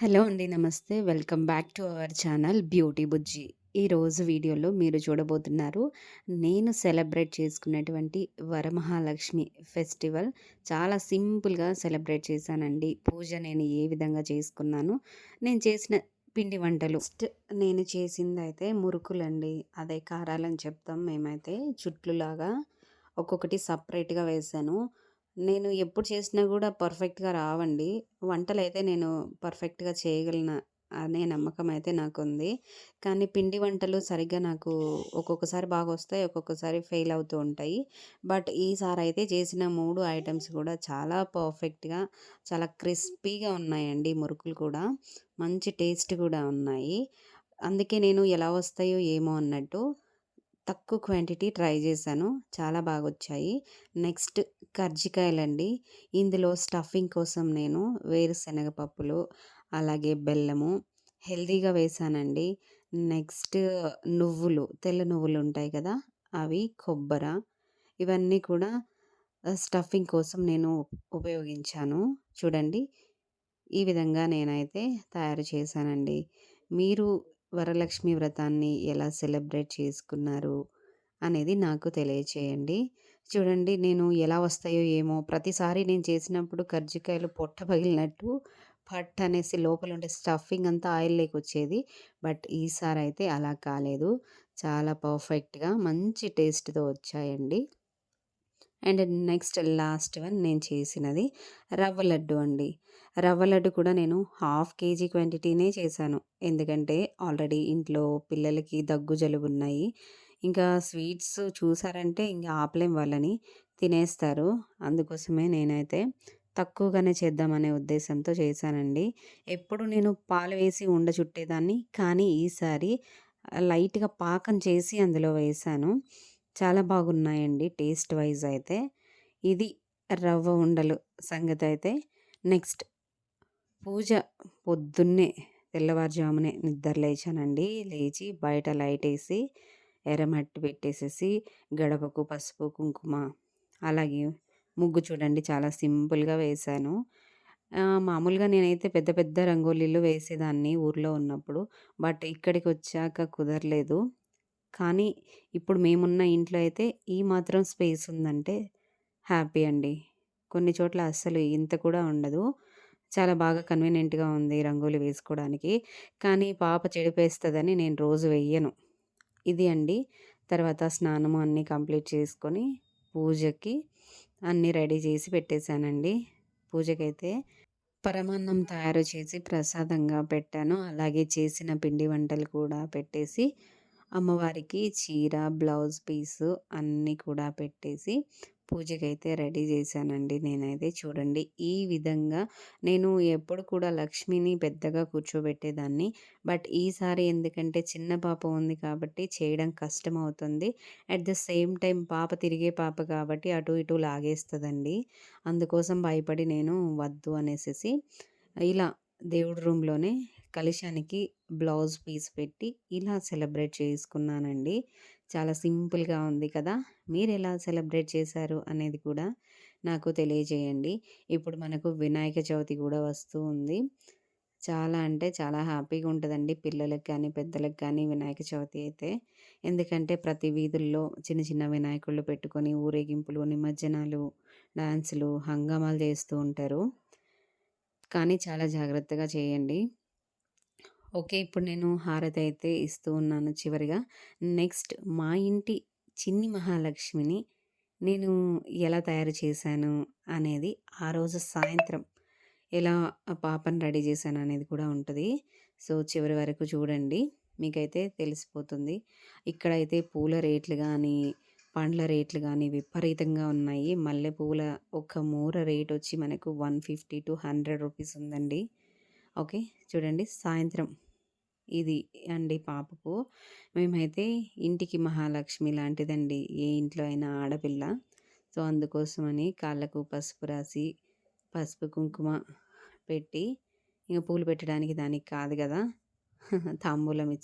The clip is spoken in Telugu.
హలో అండి. నమస్తే. Welcome back to our channel beauty Bujji. ఈరోజు వీడియోలో మీరు చూడబోతున్నారు. నేను సెలబ్రేట్ చేసుకున్నటువంటి వరమహాలక్ష్మి ఫెస్టివల్ చాలా సింపుల్‌గా సెలబ్రేట్ చేశానండి. పూజ నేను ఏ విధంగా చేసుకున్నాను, నేను చేసిన పిండి వంటలు. ఫస్ట్ నేను అయితే మురుకులండి. అదే కారాలని చెప్తాం మేమైతే. చుట్లులాగా ఒక్కొక్కటి సపరేట్‌గా వేసాను నేను ఎప్పుడు చేసినా కూడా పర్ఫెక్ట్‌గా రావండి. వంటలు అయితే నేను పర్ఫెక్ట్‌గా చేయగలను అనే నమ్మకం అయితే నాకుంది. కానీ పిండి వంటలు సరిగ్గా నాకు ఒక్కొక్కసారి బాగా వస్తాయి ఒక్కొక్కసారి ఫెయిల్ అవుతూ ఉంటాయి. బట్ ఈసారి అయితే చేసిన మూడు ఐటమ్స్ కూడా చాలా పర్ఫెక్ట్‌గా, చాలా క్రిస్పీగా ఉన్నాయండి మురుకులు కూడా. మంచి టేస్ట్ కూడా ఉన్నాయి. అందుకే నేను ఎలా వస్తాయో ఏమో అన్నట్టు తక్కువ క్వాంటిటీ ట్రై చేశాను. చాలా బాగా వచ్చాయి నెక్స్ట్ కర్జికాయలండి. ఇందులో స్టఫింగ్ కోసం నేను వేరుశనగ పప్పులు, అలాగే బెల్లము హెల్దీగా వేసానండి నెక్స్ట్ నువ్వులు, తెల్ల నువ్వులు ఉంటాయి కదా! అవి, కొబ్బర ఇవన్నీ కూడా స్టఫింగ్ కోసం నేను ఉపయోగించాను. చూడండి. ఈ విధంగా నేనైతే తయారు చేశానండి. మీరు వరలక్ష్మి వ్రతాన్ని ఎలా సెలబ్రేట్ చేసుకున్నారు అనేది నాకు తెలియచేయండి. చూడండి నేను ఎలా వస్తాయో ఏమో ప్రతిసారి నేను చేసినప్పుడు కర్జికాయలు పొట్ట పగిలినట్టు పట్ అనేసి లోపల ఉండే స్టఫింగ్ అంతా ఆయిల్ లేక వచ్చేది. బట్ ఈసారి అయితే అలా కాలేదు. చాలా పర్ఫెక్ట్‌గా మంచి టేస్ట్‌తో వచ్చాయండి. అండ్ నెక్స్ట్ లాస్ట్ వన్ నేను చేసినది రవ్వ లడ్డు అండి. రవ్వ లడ్డు కూడా నేను హాఫ్ కేజీ క్వాంటిటీనే చేశాను. ఎందుకంటే ఆల్రెడీ ఇంట్లో పిల్లలకి దగ్గు, జలుబు ఉన్నాయి. ఇంకా స్వీట్స్ చూసారంటే ఇంకా ఆపలేం వాళ్ళని. తినేస్తారు. అందుకోసమే నేనైతే తక్కువగానే చేద్దామనే ఉద్దేశంతో చేశానండి. ఎప్పుడు నేను పాలు వేసి ఉండ చుట్టేదాన్ని. కానీ ఈసారి లైట్‌గా పాకం చేసి అందులో వేశాను. చాలా బాగున్నాయండి టేస్ట్ వైజ్ అయితే. ఇది రవ్వ ఉండలు సంగతి అయితే నెక్స్ట్ పూజ పొద్దున్నే తెల్లవారుజామునే నిద్ర లేచానండి. లేచి బయట లైట్ వేసి ఎర్రమట్టి పెట్టేసేసి, గడపకు పసుపు, కుంకుమ అలాగే ముగ్గు చూడండి చాలా సింపుల్‌గా వేశాను. మామూలుగా నేనైతే పెద్ద పెద్ద రంగోలీలు వేసేదాన్ని ఊర్లో ఉన్నప్పుడు. బట్ ఇక్కడికి వచ్చాక కుదరలేదు. కానీ ఇప్పుడు మేమున్న ఇంట్లో అయితే ఈ మాత్రం స్పేస్ ఉందంటే హ్యాపీ అండి. కొన్ని చోట్ల అస్సలు ఇంత కూడా ఉండదు. చాలా బాగా కన్వీనియంట్‌గా ఉంది రంగోలి వేసుకోవడానికి. కానీ పాప చెడిపేస్తుందని నేను రోజు వెయ్యను. ఇది అండి. తర్వాత స్నానము అన్నీ కంప్లీట్ చేసుకొని పూజకి అన్నీ రెడీ చేసి పెట్టేశానండి. పూజకైతే పరమాన్నం తయారు చేసి ప్రసాదంగా పెట్టాను. అలాగే చేసిన పిండి వంటలు కూడా పెట్టేసి అమ్మవారికి చీర, బ్లౌజ్ పీసు అన్నీ కూడా పెట్టేసి పూజకైతే రెడీ చేశానండి నేనైతే. చూడండి ఈ విధంగా నేను ఎప్పుడు కూడా లక్ష్మిని పెద్దగా కూర్చోబెట్టేదాన్ని. బట్ ఈసారి ఎందుకంటే చిన్న పాప ఉంది కాబట్టి చేయడం కష్టమవుతుంది. అట్ ద సేమ్ టైం పాప తిరిగే పాప కాబట్టి అటు ఇటు లాగేస్తుందండి అందుకోసం భయపడి నేను వద్దు అనేసి ఇలా దేవుడి రూమ్‌లోనే కలశానికి బ్లౌజ్ పీస్ పెట్టి ఇలా సెలబ్రేట్ చేసుకున్నానండి. చాలా సింపుల్‌గా ఉంది కదా! మీరు ఎలా సెలబ్రేట్ చేశారు అనేది కూడా నాకు తెలియజేయండి. ఇప్పుడు మనకు వినాయక చవితి కూడా వస్తూ ఉంది. చాలా అంటే చాలా హ్యాపీగా ఉంటదండి పిల్లలకి కానీ, పెద్దలకు కానీ వినాయక చవితి అయితే. ఎందుకంటే ప్రతి వీధుల్లో చిన్న చిన్న వినాయకుళ్ళు పెట్టుకొని ఊరేగింపులు, నిమజ్జనాలు, డాన్సులు, హంగామాలు చేస్తూ ఉంటారు. కానీ చాలా జాగ్రత్తగా చేయండి. ఓకే. ఇప్పుడు నేను హారతి అయితే ఇస్తూ ఉన్నాను చివరిగా. నెక్స్ట్ మా ఇంటి చిన్ని మహాలక్ష్మిని నేను ఎలా తయారు చేశాను అనేది ఆ రోజు సాయంత్రం ఎలా పాపని రెడీ చేశాను అనేది కూడా ఉంటుంది సో, చివరి వరకు చూడండి. మీకైతే తెలిసిపోతుంది. ఇక్కడైతే పూల రేట్లు కానీ పండ్ల రేట్లు కానీ విపరీతంగా ఉన్నాయి. మల్లెపూల ఒక మూర రేట్ వచ్చి మనకు 150-100 రూపీస్ ఉందండి. ఓకే. చూడండి సాయంత్రం ఇది అండి పాపకు. మేమైతే ఇంటికి మహాలక్ష్మి లాంటిదండి. ఏ ఇంట్లో అయినా ఆడపిల్ల. సో, అందుకోసమని కాళ్ళకు పసుపు రాసి, పసుపు, కుంకుమ పెట్టి ఇంక పూలు పెట్టడానికి దానికి కాదు కదా తాంబూలం ఇచ్చి